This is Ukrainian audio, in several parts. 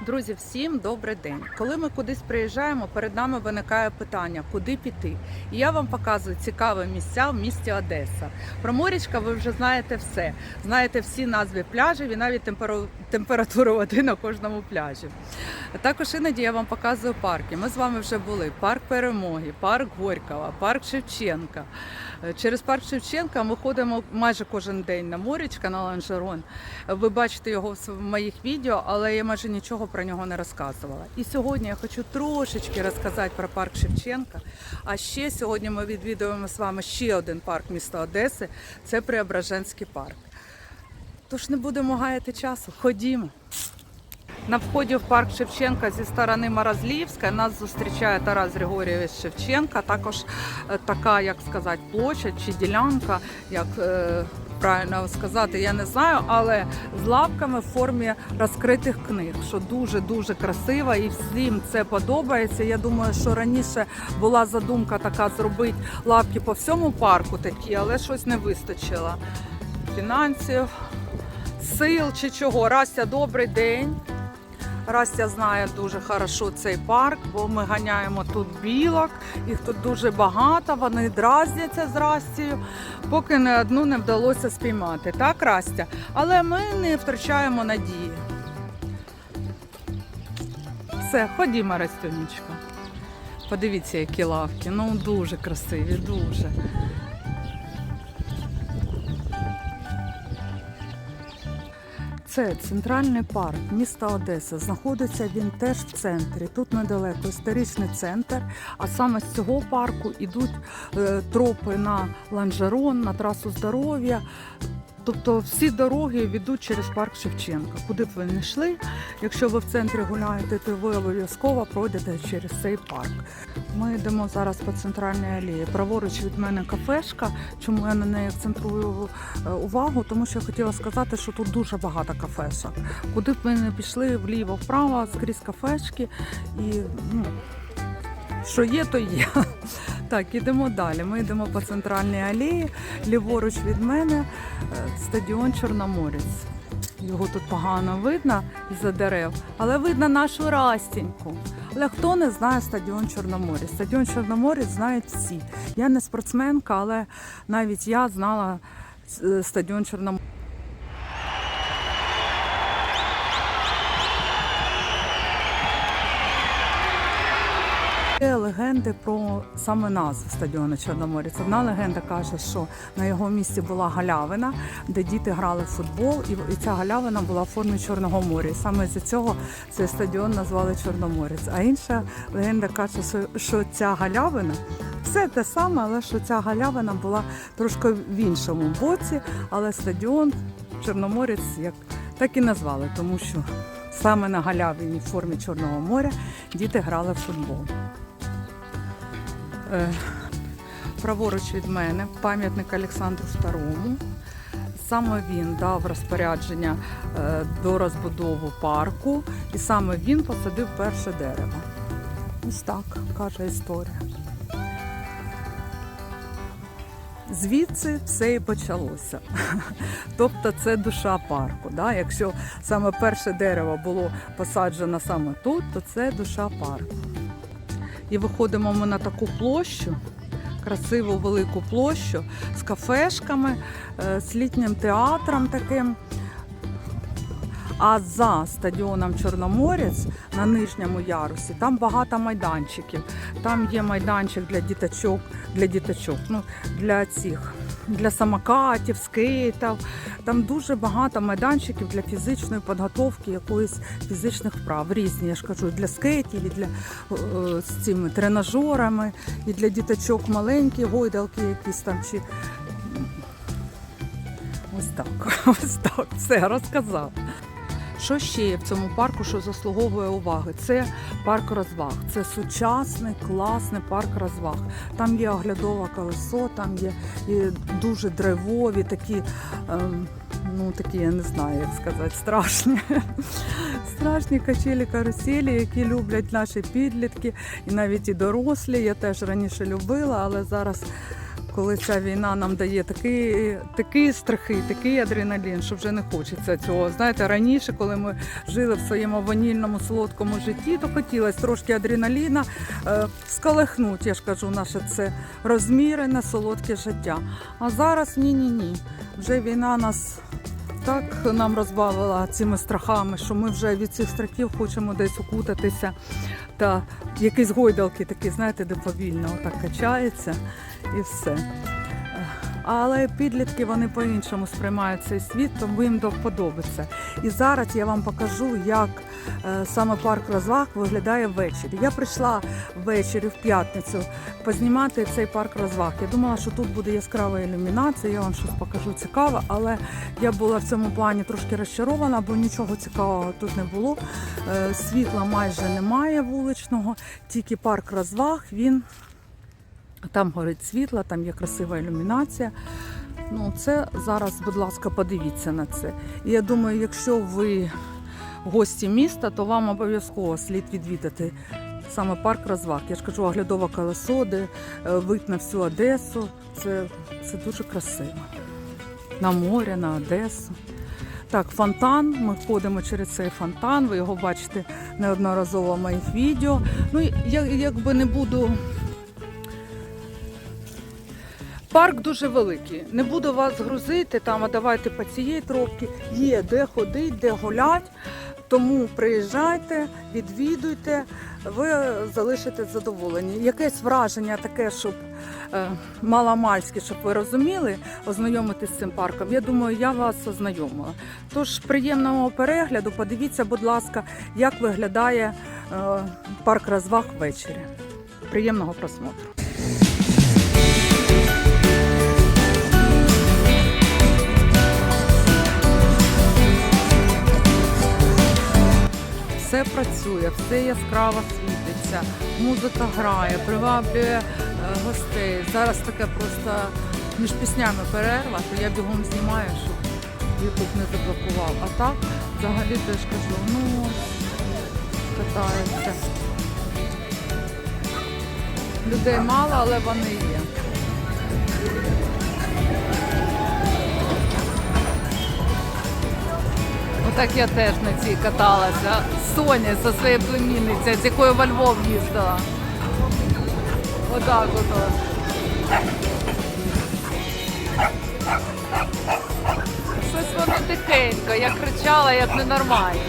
Друзі, всім добрий день. Коли ми кудись приїжджаємо, перед нами виникає питання, куди піти. І я вам показую цікаві місця в місті Одеса. Про морічка ви вже знаєте все. Знаєте всі назви пляжів і навіть температуру води на кожному пляжі. Також іноді я вам показую парки. Ми з вами вже були. Парк Перемоги, парк Горького, парк Шевченка. Е, Через парк Шевченка ми ходимо майже кожен день на морічка, на ланжерон. Ви бачите його в моїх відео, але я майже нічого про нього не розказувала. І сьогодні я хочу трошечки розказати про парк Шевченка. А ще сьогодні ми відвідуємо з вами ще один парк міста Одеси. Це Преображенський парк. Тож не будемо гаяти часу. Ходімо. На вході в парк Шевченка зі сторони Морозлівська нас зустрічає Тарас Григорійович Шевченка. Також е, така, як сказати, площадь чи ділянка, як е, правильно сказати, я не знаю, але з лавками в формі розкритих книг, що дуже дуже красиво і всім це подобається. Я думаю, що раніше була задумка така зробити лавки по всьому парку такі, але щось не вистачило фінансів, сил чи чого. Растя, добрий день. Растя знає дуже хорошо цей парк, бо ми ганяємо тут білок, їх тут дуже багато, вони дразняться з Растією, поки не одну не вдалося спіймати. Так, Растя? Але ми не втрачаємо надії. Все, ходімо, Растюнечко. Подивіться, які лавки. Ну, дуже красиві, дуже. Це центральний парк міста Одеса. Знаходиться він теж в центрі. Тут недалеко історичний центр. А саме з цього парку йдуть е, тропи на ланжерон, на трасу здоров'я. Тобто всі дороги ведуть через парк Шевченка. Куди б ви не йшли, якщо ви в центрі гуляєте, то ви обов'язково пройдете через цей парк. Ми йдемо зараз по центральній алеї. Праворуч від мене кафешка. Чому я на неї акцентрую е, увагу? Тому що я хотіла сказати, що тут дуже багато кафешок. Куди б ви не пішли вліво, вправо, скрізь кафешки і ну. Що є, то є. Так, ідемо далі. Ми йдемо по центральній алеї. Ліворуч від мене е, стадіон Чорноморець. Його тут погано видно із-за дерев, але видно нашу Растіньку. Але хто не знає стадіон Чорноморець? Стадіон Чорноморець знають всі. Я не спортсменка, але навіть я знала е, стадіон Чорноморець. Є легенди про саме назву стадіону Чорноморець. Одна легенда каже, що на його місці була галявина, де діти грали в футбол, і ця галявина була в формі Чорного моря. І саме з цього цей стадіон назвали Чорноморець. А інша легенда каже, що ця галявина все те саме, але що ця галявина була трошки в іншому боці, але стадіон Чорноморець як так і назвали, тому що саме на галявині в формі Чорного моря діти грали в футбол. Е, праворуч від мене пам'ятник Олександру II. Саме він дав розпорядження е, до розбудови парку, і саме він посадив перше дерево. Ось так каже історія. Звідси все і почалося. Тобто це душа парку. Да? Якщо саме перше дерево було посаджено саме тут, то це душа парку. І виходимо ми на таку площу, красиву велику площу з кафешками, е, з літнім театром таким. А за стадіоном Чорноморець на нижньому ярусі там багато майданчиків. Там є майданчик для діточок, для діточок, ну для цих. Для самокатів, скейтів. Там дуже багато майданчиків для фізичної підготовки, якоїсь фізичних вправ. Різні, я ж кажу, для скейтів, і для е, з цими тренажерами, і для діточок маленькі, гойдалки якісь там. Чи... Ось так, ось так, все розказав. Що ще є в цьому парку, що заслуговує уваги? Це парк розваг. Це сучасний, класний парк розваг. Там є оглядове колесо, там є дуже драйвові, такі, ем, ну такі, я не знаю, як сказати, страшні. Страшні качелі каруселі, які люблять наші підлітки, і навіть і дорослі. Я теж раніше любила, але зараз коли ця війна нам дає такі, такі страхи, такий адреналін, що вже не хочеться цього. Знаєте, раніше, коли ми жили в своєму ванільному солодкому житті, то хотілося трошки адреналіна е, скалихнути, я ж кажу, наше це розмірене, солодке життя. А зараз ні-ні ні. Вже війна нас так нам розбавила цими страхами, що ми вже від цих страхів хочемо десь укутатися. Та якісь гойдалки такі, знаєте, де повільно отак качається і все. Але підлітки вони по-іншому сприймають цей світ, тому їм до вподобиться. І зараз я вам покажу, як е, саме парк розваг виглядає ввечері. Я прийшла ввечері в п'ятницю познімати цей парк розваг. Я думала, що тут буде яскрава ілюмінація, я вам щось покажу цікаве, але я була в цьому плані трошки розчарована, бо нічого цікавого тут не було. Е, Світла майже немає вуличного, тільки парк розваг. Він там горить світло, там є красива ілюмінація. Ну, це зараз, будь ласка, подивіться на це. І я думаю, якщо ви гості міста, то вам обов'язково слід відвідати саме парк розваг. Я ж кажу, оглядове колесо, де е, вид на всю Одесу. Це, це дуже красиво. На море, на Одесу. Так, фонтан. Ми ходимо через цей фонтан. Ви його бачите неодноразово в моїх відео. Ну, я якби не буду Парк дуже великий. Не буду вас грузити там, а давайте по цієї тропки. Є де ходити, де гулять. Тому приїжджайте, відвідуйте, ви залишитесь задоволені. Якесь враження таке, щоб е, маломальське, щоб ви розуміли, ознайомитись з цим парком. Я думаю, я вас ознайомила. Тож приємного перегляду, подивіться, будь ласка, як виглядає е, парк розваг ввечері. Приємного просмотру. Все працює, все яскраво світиться, музика грає, приваблює е, гостей. Зараз таке просто між піснями перерва, то я бігом знімаю, щоб Ютуб не заблокував. А так, взагалі теж кажу, ну катаються. Людей мало, але вони є. Отак я теж на цій каталася. Соня зі своєю племінницею, з якою во Львов їздила. Отак ото. Щось воно тихенько, я кричала, як ненормально.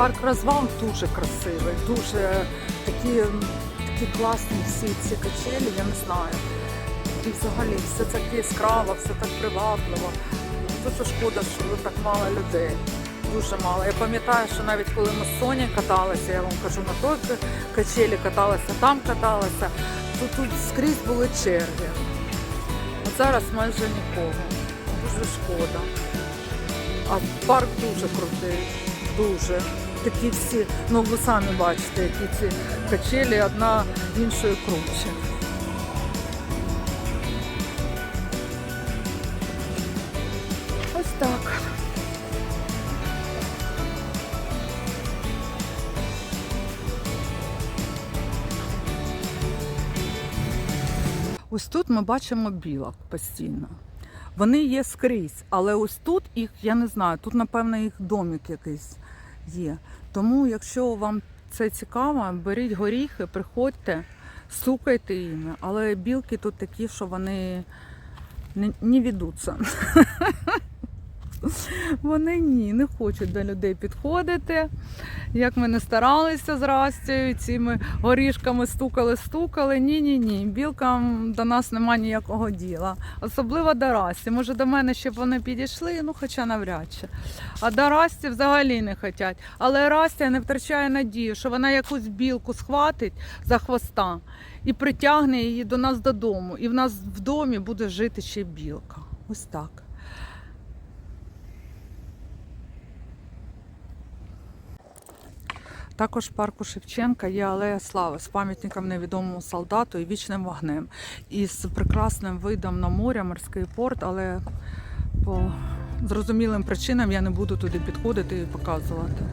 Парк розваг дуже красивий, дуже такі, такі класні всі ці качелі, я не знаю. І взагалі все так яскраво, все так привабливо. Дуже шкода, що так мало людей. Дуже мало. Я пам'ятаю, що навіть коли ми з Соні каталися, я вам кажу, на той качелі каталася, там каталася, то тут скрізь були черги. От зараз майже нікого. Дуже шкода. А парк дуже крутий, дуже. Такі всі, ну ви самі бачите, які ці качелі одна іншою круче. Ось так. Ось тут ми бачимо білок постійно. Вони є скрізь, але ось тут їх, я не знаю, тут, напевно, їх домик якийсь. Є. Тому, якщо вам це цікаво, беріть горіхи, приходьте, сукайте їми. Але білки тут такі, що вони не, не ведуться. Вони ні, не хочуть до людей підходити. Як ми не старалися з Растю, цими горішками стукали, стукали. Ні, ні. Білкам до нас нема ніякого діла. Особливо до Расті. Може, до мене ще б вони підійшли, ну хоча навряд чи. А до Расті взагалі не хочуть. Але Растя не втрачає надію, що вона якусь білку схватить за хвоста і притягне її до нас додому. І в нас в домі буде жити ще білка. Ось так. Також в парку Шевченка є алея слави з пам'ятником невідомому солдату і вічним вогнем. І з прекрасним видом на море, морський порт, але по зрозумілим причинам я не буду туди підходити і показувати.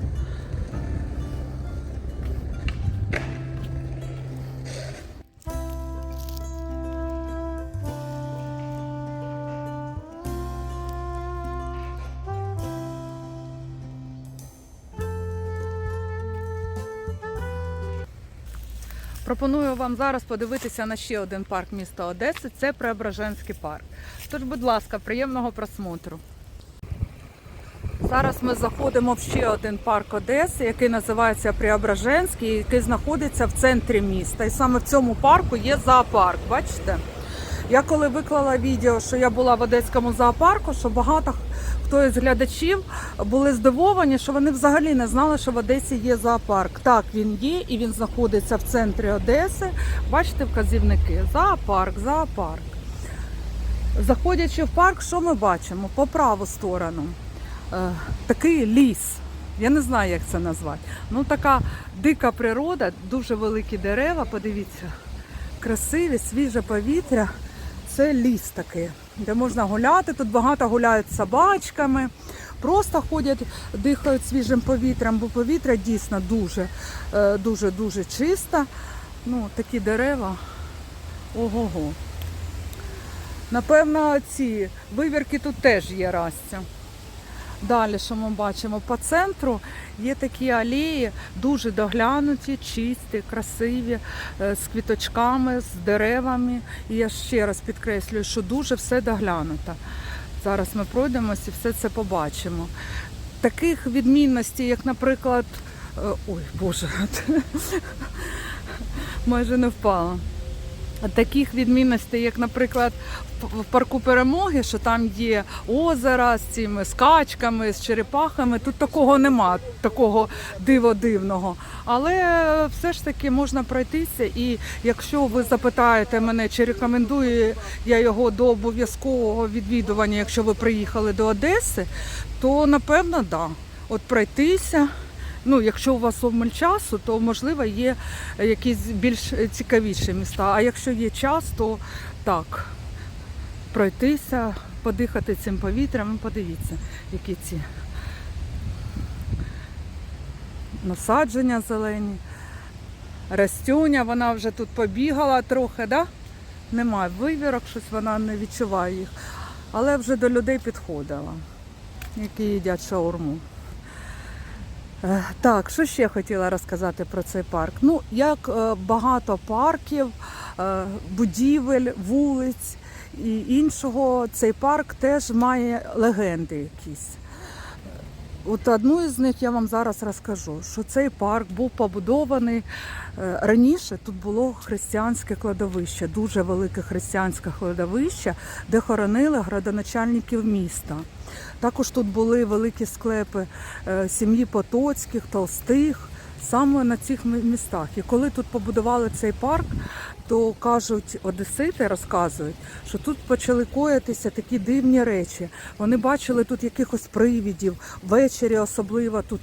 Пропоную вам зараз подивитися на ще один парк міста Одеси. Це Преображенський парк. Тож, будь ласка, приємного просмотру. Зараз ми заходимо в ще один парк Одеси, який називається Преображенський, який знаходиться в центрі міста. І саме в цьому парку є зоопарк. Бачите? Я коли виклала відео, що я була в Одеському зоопарку, що багато хто із глядачів були здивовані, що вони взагалі не знали, що в Одесі є зоопарк. Так, він є і він знаходиться в центрі Одеси. Бачите вказівники? Зоопарк, зоопарк. Заходячи в парк, що ми бачимо? По праву сторону е, такий ліс. Я не знаю, як це назвати. Ну, така дика природа, дуже великі дерева. Подивіться, красиві, свіже повітря. Це ліс такий, де можна гуляти. Тут багато гуляють собачками, просто ходять, дихають свіжим повітрям, бо повітря дійсно дуже, е, чисте. Ну, такі дерева. Ого-го. Напевно, ці вивірки тут теж є Растя. Далі, що ми бачимо, по центру є такі алеї, дуже доглянуті, чисті, красиві, е, з квіточками, з деревами. І я ще раз підкреслюю, що дуже все доглянуто. Зараз ми пройдемося і все це побачимо. Таких відмінностей, як, наприклад, е, ой, Боже, майже не впала. Таких відмінностей, як, наприклад, в парку перемоги, що там є озера з цими скачками, з черепахами. Тут такого нема, такого диво дивного. Але все ж таки можна пройтися. І якщо ви запитаєте мене, чи рекомендую я його до обов'язкового відвідування, якщо ви приїхали до Одеси, то напевно да. От пройтися. Ну, якщо у вас обмаль часу, то можливо є якісь більш цікавіші міста. А якщо є час, то так, пройтися, подихати цим повітрям, і подивіться, які ці насадження зелені. Растюня, вона вже тут побігала трохи, да? Немає вивірок, щось вона не відчуває їх. Але вже до людей підходила, які їдять шаурму. Е, Так, що ще хотіла розказати про цей парк? Ну, як е, багато парків, е, будівель, вулиць і іншого, цей парк теж має легенди якісь. От одну із них я вам зараз розкажу, що цей парк був побудований е, раніше. Тут було християнське кладовище, дуже велике християнське кладовище, де хоронили градоначальників міста. Також тут були великі склепи е, сім'ї Потоцьких, Толстих, саме на цих містах. І коли тут побудували цей парк, то кажуть, одесити розказують, що тут почали коїтися такі дивні речі. Вони бачили тут якихось привідів, ввечері особливо тут.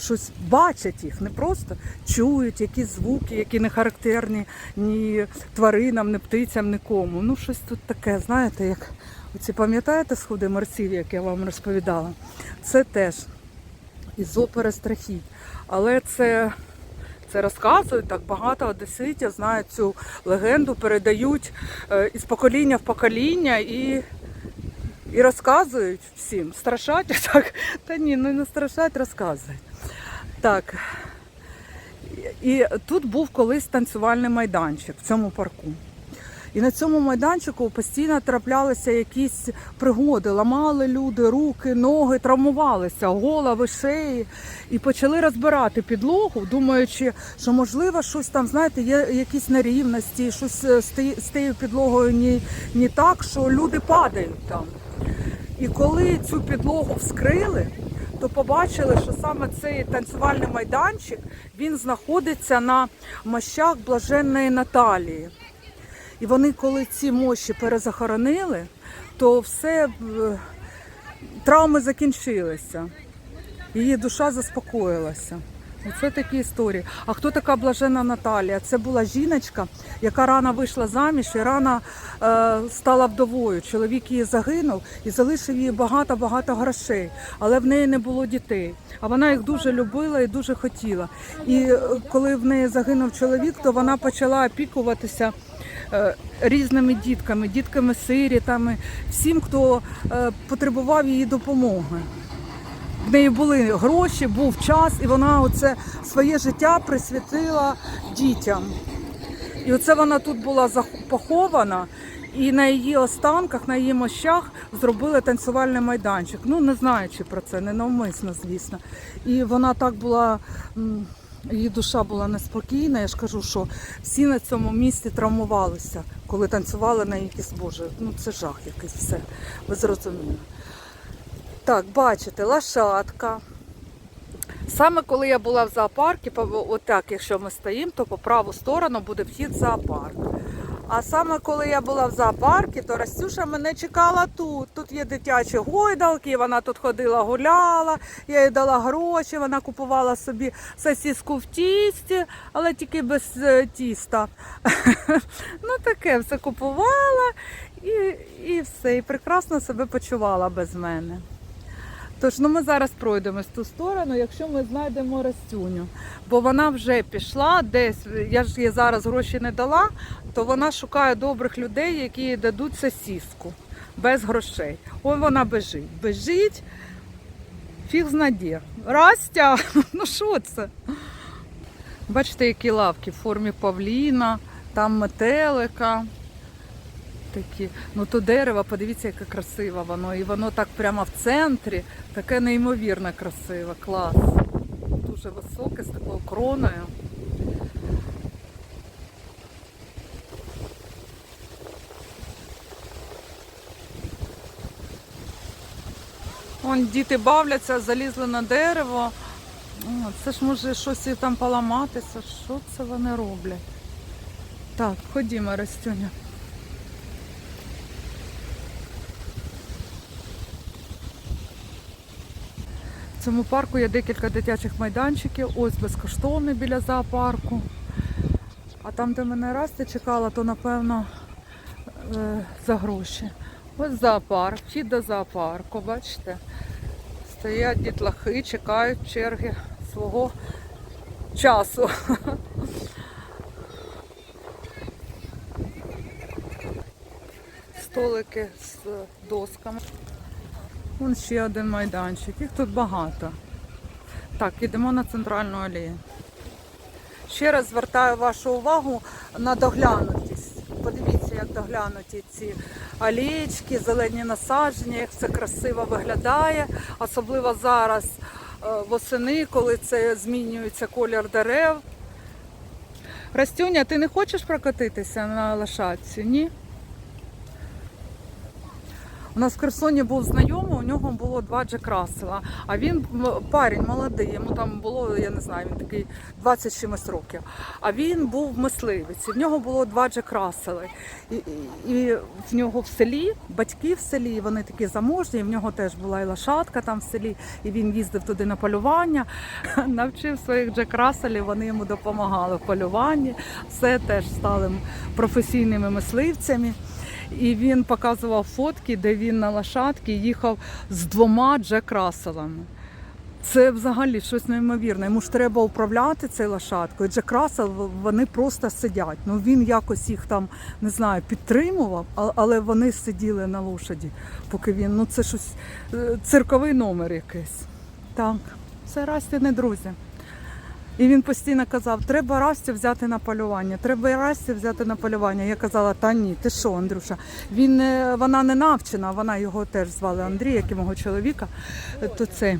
Щось бачать їх, не просто чують якісь звуки, які не характерні ні тваринам, ні птицям, нікому. Ну, щось тут таке, знаєте, як оці пам'ятаєте сходи мерців, як я вам розповідала? Це теж із опери страхіть. Але це, це розказують так багато одеситів знають цю легенду, передають е, із покоління в покоління і, і розказують всім. Страшать так. Та ні, ну не страшать, розказують. Так. І тут був колись танцювальний майданчик в цьому парку. І на цьому майданчику постійно траплялися якісь пригоди, ламали люди руки, ноги, травмувалися, голови, шиї. І почали розбирати підлогу, думаючи, що можливо щось там, знаєте, є якісь нерівності, щось е, з тією- підлогою не, не так, що люди падають там. І коли цю підлогу вскрили, то побачили, що саме цей танцювальний майданчик він знаходиться на мощах блаженної Наталії. І вони, коли ці мощі перезахоронили, то все е, травми закінчилися. Її душа заспокоїлася. Оце такі історії. А хто така блажена Наталія? Це була жіночка, яка рано вийшла заміж і рано е, стала вдовою. Чоловік її загинув і залишив їй багато-багато грошей, але в неї не було дітей. А вона їх дуже любила і дуже хотіла. І е, коли в неї загинув чоловік, то вона почала опікуватися різними дітками, дітками сирітами, всім, хто е, потребував її допомоги. В неї були гроші, був час, і вона оце своє життя присвятила дітям. І оце вона тут була похована, і на її останках, на її мощах зробили танцювальний майданчик. Ну, не знаючи про це, ненавмисно, звісно. І вона так була. Її душа була неспокійна. Я ж кажу, що всі на цьому місці травмувалися, коли танцювали на якісь боже. Ну це жах якийсь все. Ви зрозуміли. Так, бачите, лошадка. Саме коли я була в зоопарку, отак, якщо ми стоїмо, то по праву сторону буде вхід в зоопарк. А саме коли я була в зоопарку, то Растюша мене чекала тут. Тут є дитячі гойдалки, вона тут ходила, гуляла, я їй дала гроші, вона купувала собі сосиску в тісті, але тільки без е, тіста. ну таке все купувала і все. І прекрасно себе почувала без мене. Тож ну ми зараз пройдемо в ту сторону, якщо ми знайдемо Растюню. Бо вона вже пішла десь. Я ж їй зараз гроші не дала, то вона шукає добрих людей, які їй дадуть сосіску без грошей. Ой, вона бежить. Бежить, фіг знаде. Растя, ну що це? Бачите, які лавки в формі павліна, там метелика. Такі. Ну то дерево, подивіться, яке красиве воно. І воно так прямо в центрі, таке неймовірно красиве, клас. Дуже високе, з такою кроною. Вон діти бавляться, залізли на дерево. Це ж може щось там поламатися. Що це вони роблять? Так, ходімо, Растюня. В цьому парку є декілька дитячих майданчиків. Ось безкоштовний біля зоопарку. А там, де мене Расти чекала, то напевно е, за гроші. Ось зоопарк, вхід до зоопарку, бачите? Стоять дітлахи, чекають черги свого часу. Столики з досками. Вон ще один майданчик. Їх тут багато. Так, йдемо на центральну алею. Ще раз звертаю вашу увагу на доглянутість. Подивіться, як доглянуті ці алеєчки, зелені насадження, як це красиво виглядає. Особливо зараз е, восени, коли це змінюється колір дерев. Растюня, ти не хочеш прокатитися на лошадці? Ні? У нас в Херсоні був знайомий, у нього було два Джек Рассела, а він парень молодий, йому там було, я не знаю, він такий 20 чимось років. А він був мисливець, і в нього було два Джек Рассели. І, і, і в нього в селі, батьки в селі, вони такі заможні, і в нього теж була і лошадка там в селі, і він їздив туди на полювання, навчив своїх Джек Расселів, вони йому допомагали в полюванні, все теж стали професійними мисливцями. І він показував фотки, де він на лошадці їхав з двома Джек Расселами. Це взагалі щось неймовірне. Йому ж треба управляти цією лошадкою. Джек Рассел, вони просто сидять. Ну він якось їх там не знаю, підтримував, але вони сиділи на лошаді, поки він. Ну це щось е, цирковий номер якийсь. Так, це Расті не друзі. І він постійно казав, треба Расті взяти на полювання, треба Расті взяти на полювання. Я казала, та ні, ти що, Андрюша? Він, вона не навчена, вона його теж звали Андрій, як і мого чоловіка. То це.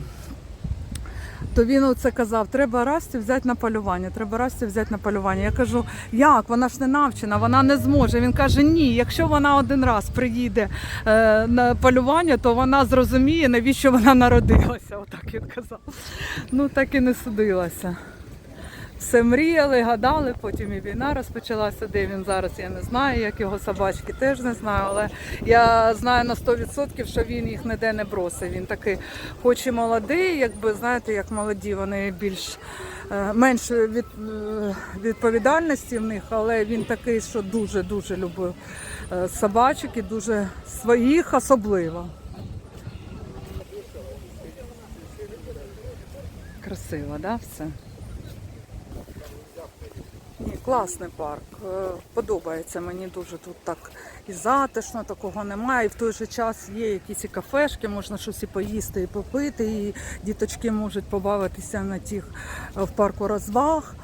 То він оце казав, треба Расті взяти на полювання, треба Расті взяти на полювання. Я кажу, як? Вона ж не навчена, вона не зможе. Він каже, ні, якщо вона один раз приїде е, на полювання, то вона зрозуміє, навіщо вона народилася. Отак він казав. Ну так і не судилася. Все мріяли, гадали, потім і війна розпочалася. Де він зараз, я не знаю, як його собачки теж не знаю. Але я знаю на 100%, що він їх ніде не бросив. Він такий, хоч і молодий, якби знаєте, як молоді, вони більш е, менше від, е, відповідальності в них, але він такий, що дуже-дуже любив е, собачок і дуже своїх особливо. Красиво, да, все? Класний парк. Е, Подобається мені дуже тут так і затишно, такого немає. І в той же час є якісь і кафешки, можна щось і поїсти, і попити, і діточки можуть побавитися на тих е, в парку розваг.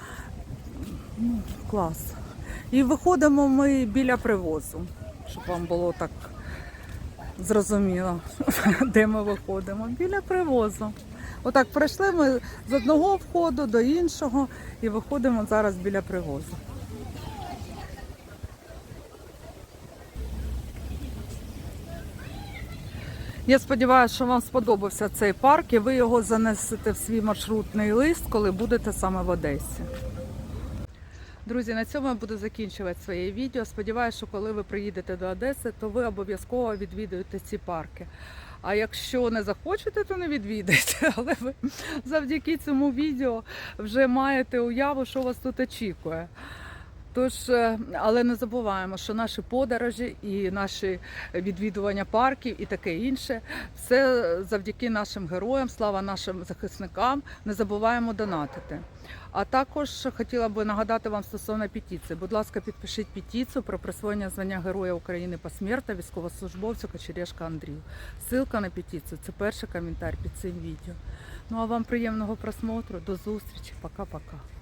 Ну, клас. І виходимо ми біля привозу, щоб вам було так зрозуміло, де ми виходимо. Біля привозу. Отак пройшли ми з одного входу до іншого і виходимо зараз біля привозу. Я сподіваюся, що вам сподобався цей парк і ви його занесете в свій маршрутний лист, коли будете саме в Одесі. Друзі, на цьому я буду закінчувати своє відео. Сподіваюся, що коли ви приїдете до Одеси, то ви обов'язково відвідуєте ці парки. А якщо не захочете, то не відвідайте. Але ви завдяки цьому відео вже маєте уяву, що вас тут очікує. Тож, е, але не забуваємо, що наші подорожі і наші відвідування парків і таке інше, все завдяки нашим героям, слава нашим захисникам. Не забуваємо донатити. А також хотіла би нагадати вам стосовно петиції. Будь ласка, підпишіть петицію про присвоєння звання Героя України посмертно військовослужбовцю Кочерєшка Андрію. Ссылка на петицію це перший коментар під цим відео. Ну а вам приємного просмотру. До зустрічі. Пока-пока.